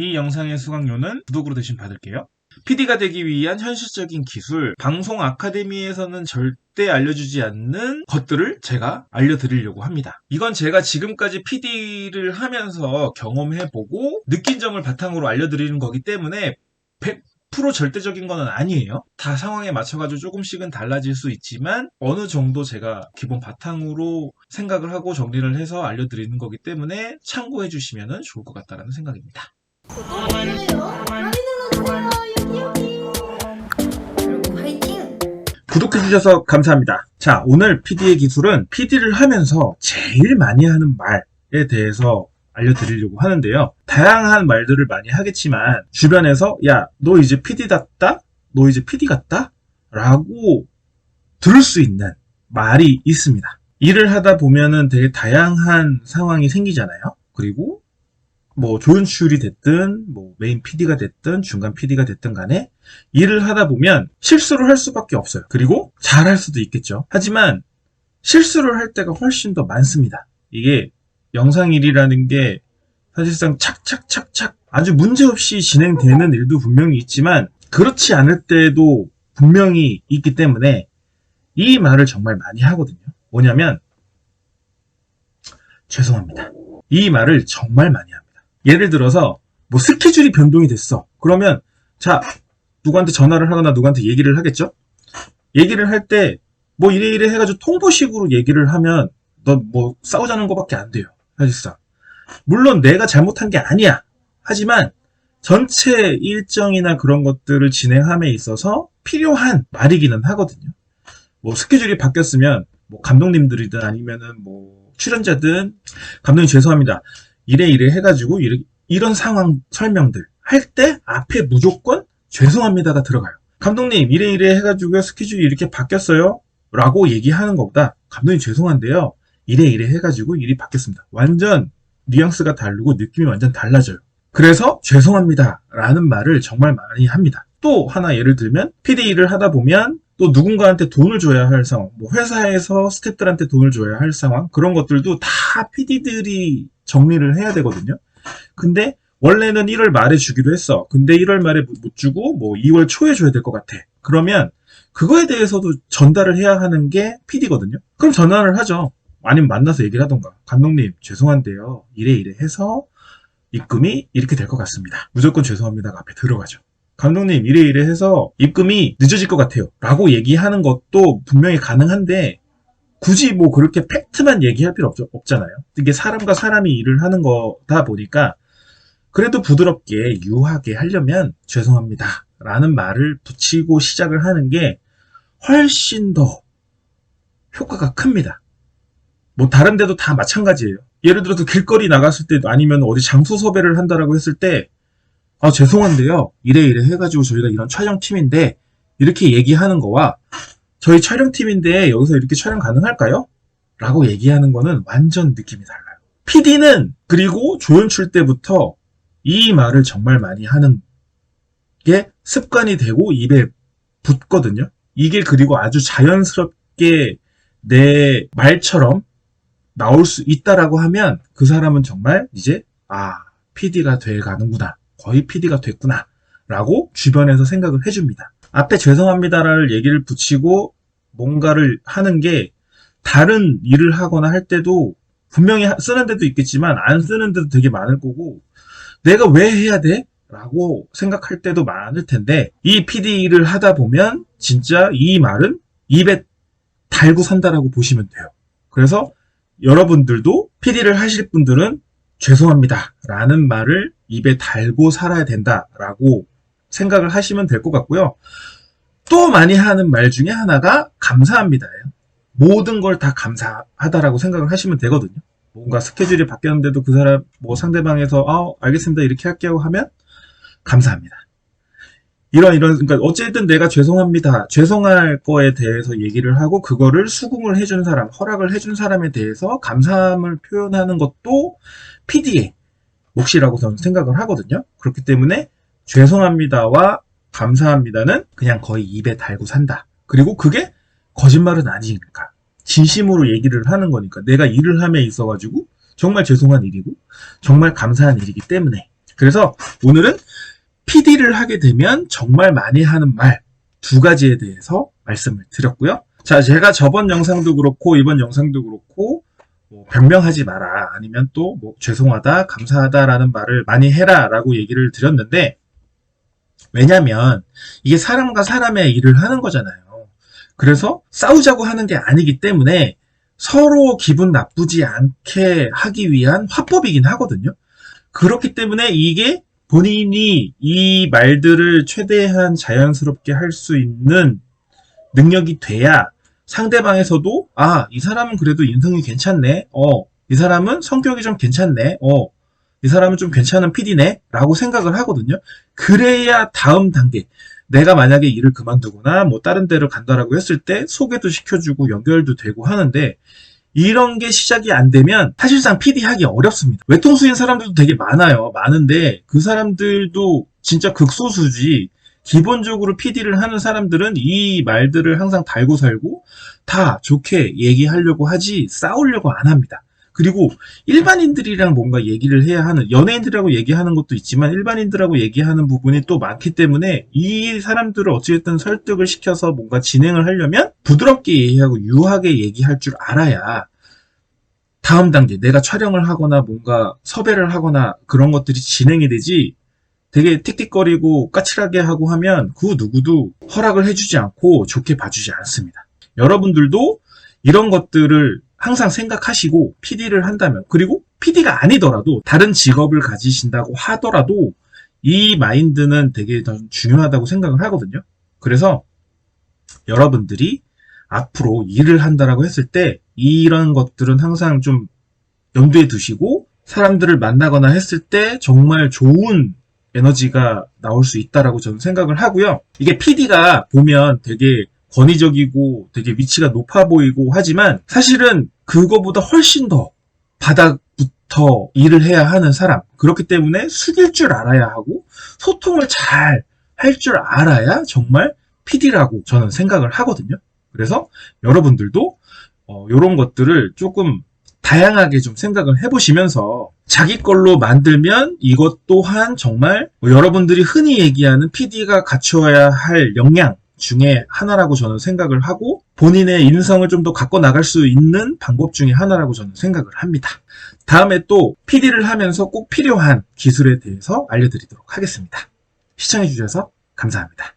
이 영상의 수강료는 구독으로 대신 받을게요. PD가 되기 위한 현실적인 기술, 방송 아카데미에서는 절대 알려주지 않는 것들을 제가 알려드리려고 합니다. 이건 제가 지금까지 PD를 하면서 경험해보고 느낀 점을 바탕으로 알려드리는 거기 때문에 100% 절대적인 거는 아니에요. 다 상황에 맞춰가지고 조금씩은 달라질 수 있지만 어느 정도 제가 기본 바탕으로 생각을 하고 정리를 해서 알려드리는 거기 때문에 참고해 주시면 좋을 것 같다라는 생각입니다. 구독해주셔서 감사합니다. 자, 오늘 PD의 기술은 PD를 하면서 제일 많이 하는 말에 대해서 알려드리려고 하는데요. 다양한 말들을 많이 하겠지만, 주변에서, 야, 너 이제 PD답다? 너 이제 PD 같다? 라고 들을 수 있는 말이 있습니다. 일을 하다 보면은 되게 다양한 상황이 생기잖아요. 그리고 뭐 조연출이 됐든 뭐 메인 PD가 됐든 중간 PD가 됐든 간에 일을 하다 보면 실수를 할 수밖에 없어요. 그리고 잘할 수도 있겠죠. 하지만 실수를 할 때가 훨씬 더 많습니다. 이게 영상일이라는 게 사실상 착착착착 아주 문제없이 진행되는 일도 분명히 있지만 그렇지 않을 때도 분명히 있기 때문에 이 말을 정말 많이 하거든요. 뭐냐면 죄송합니다. 이 말을 정말 많이 합니다. 예를 들어서 뭐 스케줄이 변동이 됐어. 그러면 자 누구한테 전화를 하거나 누구한테 얘기를 하겠죠? 얘기를 할 때 뭐 이래 이래 해가지고 통보식으로 얘기를 하면 너 뭐 싸우자는 것밖에 안 돼요. 사실상. 물론 내가 잘못한 게 아니야. 하지만 전체 일정이나 그런 것들을 진행함에 있어서 필요한 말이기는 하거든요. 뭐 스케줄이 바뀌었으면 뭐 감독님들이든 아니면은 뭐 출연자든 감독님 죄송합니다. 이래 이래 해가지고 이래, 이런 상황 설명들 할 때 앞에 무조건 죄송합니다가 들어가요. 감독님 이래 이래 해가지고 스케줄이 이렇게 바뀌었어요. 라고 얘기하는 것보다 감독님 죄송한데요. 이래 이래 해가지고 일이 바뀌었습니다. 완전 뉘앙스가 다르고 느낌이 완전 달라져요. 그래서 죄송합니다. 라는 말을 정말 많이 합니다. 또 하나 예를 들면 PD 일을 하다 보면 또 누군가한테 돈을 줘야 할 상황, 뭐 회사에서 스태프들한테 돈을 줘야 할 상황, 그런 것들도 다 PD들이 정리를 해야 되거든요. 근데 원래는 1월 말에 주기로 했어. 근데 1월 말에 못 주고 뭐 2월 초에 줘야 될 것 같아. 그러면 그거에 대해서도 전달을 해야 하는 게 PD거든요. 그럼 전화를 하죠. 아니면 만나서 얘기를 하던가. 감독님, 죄송한데요. 이래 이래 해서 입금이 이렇게 될 것 같습니다. 무조건 죄송합니다가 앞에 들어가죠. 감독님, 이래 이래 해서 입금이 늦어질 것 같아요. 라고 얘기하는 것도 분명히 가능한데, 굳이 뭐 그렇게 팩트만 얘기할 필요 없, 없잖아요. 이게 사람과 사람이 일을 하는 거다 보니까, 그래도 부드럽게 유하게 하려면 죄송합니다. 라는 말을 붙이고 시작을 하는 게 훨씬 더 효과가 큽니다. 뭐 다른 데도 다 마찬가지예요. 예를 들어서 길거리 나갔을 때도 아니면 어디 장소 섭외를 한다라고 했을 때, 아, 죄송한데요. 이래 이래 해가지고 저희가 이런 촬영팀인데, 이렇게 얘기하는 거와, 저희 촬영팀인데 여기서 이렇게 촬영 가능할까요? 라고 얘기하는 거는 완전 느낌이 달라요. PD는 그리고 조연출 때부터 이 말을 정말 많이 하는 게 습관이 되고 입에 붙거든요. 이게 그리고 아주 자연스럽게 내 말처럼 나올 수 있다라고 하면 그 사람은 정말 이제 아 PD가 돼 가는구나 거의 PD가 됐구나 라고 주변에서 생각을 해줍니다. 앞에 죄송합니다를 얘기를 붙이고 뭔가를 하는 게 다른 일을 하거나 할 때도 분명히 쓰는 데도 있겠지만 안 쓰는 데도 되게 많을 거고 내가 왜 해야 돼? 라고 생각할 때도 많을 텐데 이 PD 일을 하다 보면 진짜 이 말은 입에 달고 산다라고 보시면 돼요. 그래서 여러분들도 PD를 하실 분들은 죄송합니다. 라는 말을 입에 달고 살아야 된다라고 생각을 하시면 될 것 같고요. 또 많이 하는 말 중에 하나가 감사합니다예요. 모든 걸 다 감사하다라고 생각을 하시면 되거든요. 뭔가 스케줄이 바뀌었는데도 그 사람, 뭐 상대방에서, 아, 알겠습니다. 이렇게 할게요 하면, 감사합니다. 이런, 이런, 그러니까 어쨌든 내가 죄송합니다. 죄송할 거에 대해서 얘기를 하고, 그거를 수긍을 해준 사람, 허락을 해준 사람에 대해서 감사함을 표현하는 것도 PD의 몫이라고 저는 생각을 하거든요. 그렇기 때문에, 죄송합니다와 감사합니다는 그냥 거의 입에 달고 산다. 그리고 그게 거짓말은 아니니까. 진심으로 얘기를 하는 거니까. 내가 일을 함에 있어가지고 정말 죄송한 일이고 정말 감사한 일이기 때문에 그래서 오늘은 PD를 하게 되면 정말 많이 하는 말 두 가지에 대해서 말씀을 드렸고요. 자, 제가 저번 영상도 그렇고 이번 영상도 그렇고 뭐 변명하지 마라 아니면 또 뭐 죄송하다 감사하다라는 말을 많이 해라라고 얘기를 드렸는데 왜냐면 이게 사람과 사람의 일을 하는 거잖아요. 그래서 싸우자고 하는 게 아니기 때문에 서로 기분 나쁘지 않게 하기 위한 화법이긴 하거든요. 그렇기 때문에 이게 본인이 이 말들을 최대한 자연스럽게 할 수 있는 능력이 돼야 상대방에서도 아, 이 사람은 그래도 인성이 괜찮네. 어, 이 사람은 성격이 좀 괜찮네. 어, 이 사람은 좀 괜찮은 PD네. 라고 생각을 하거든요. 그래야 다음 단계. 내가 만약에 일을 그만두거나 뭐 다른 데를 간다라고 했을 때 소개도 시켜주고 연결도 되고 하는데 이런 게 시작이 안 되면 사실상 PD 하기 어렵습니다. 외통수인 사람들도 되게 많아요. 많은데 그 사람들도 진짜 극소수지. 기본적으로 PD를 하는 사람들은 이 말들을 항상 달고 살고 다 좋게 얘기하려고 하지 싸우려고 안 합니다. 그리고 일반인들이랑 뭔가 얘기를 해야 하는 연예인들하고 얘기하는 것도 있지만 일반인들하고 얘기하는 부분이 또 많기 때문에 이 사람들을 어찌됐든 설득을 시켜서 뭔가 진행을 하려면 부드럽게 얘기하고 유하게 얘기할 줄 알아야 다음 단계 내가 촬영을 하거나 뭔가 섭외를 하거나 그런 것들이 진행이 되지 되게 틱틱거리고 까칠하게 하고 하면 그 누구도 허락을 해주지 않고 좋게 봐주지 않습니다. 여러분들도 이런 것들을 항상 생각하시고 PD를 한다면 그리고 PD가 아니더라도 다른 직업을 가지신다고 하더라도 이 마인드는 되게 더 중요하다고 생각을 하거든요. 그래서 여러분들이 앞으로 일을 한다라고 했을 때 이런 것들은 항상 좀 염두에 두시고 사람들을 만나거나 했을 때 정말 좋은 에너지가 나올 수 있다라고 저는 생각을 하고요. 이게 PD가 보면 되게 권위적이고 되게 위치가 높아 보이고 하지만 사실은 그거보다 훨씬 더 바닥부터 일을 해야 하는 사람. 그렇기 때문에 숙일 줄 알아야 하고 소통을 잘 할 줄 알아야 정말 PD라고 저는 생각을 하거든요. 그래서 여러분들도 어, 이런 것들을 조금 다양하게 좀 생각을 해보시면서 자기 걸로 만들면 이것 또한 정말 뭐 여러분들이 흔히 얘기하는 PD가 갖추어야 할 역량 중에 하나라고 저는 생각을 하고 본인의 인성을 좀 더 갖고 나갈 수 있는 방법 중에 하나라고 저는 생각을 합니다. 다음에 또 PD를 하면서 꼭 필요한 기술에 대해서 알려드리도록 하겠습니다. 시청해주셔서 감사합니다.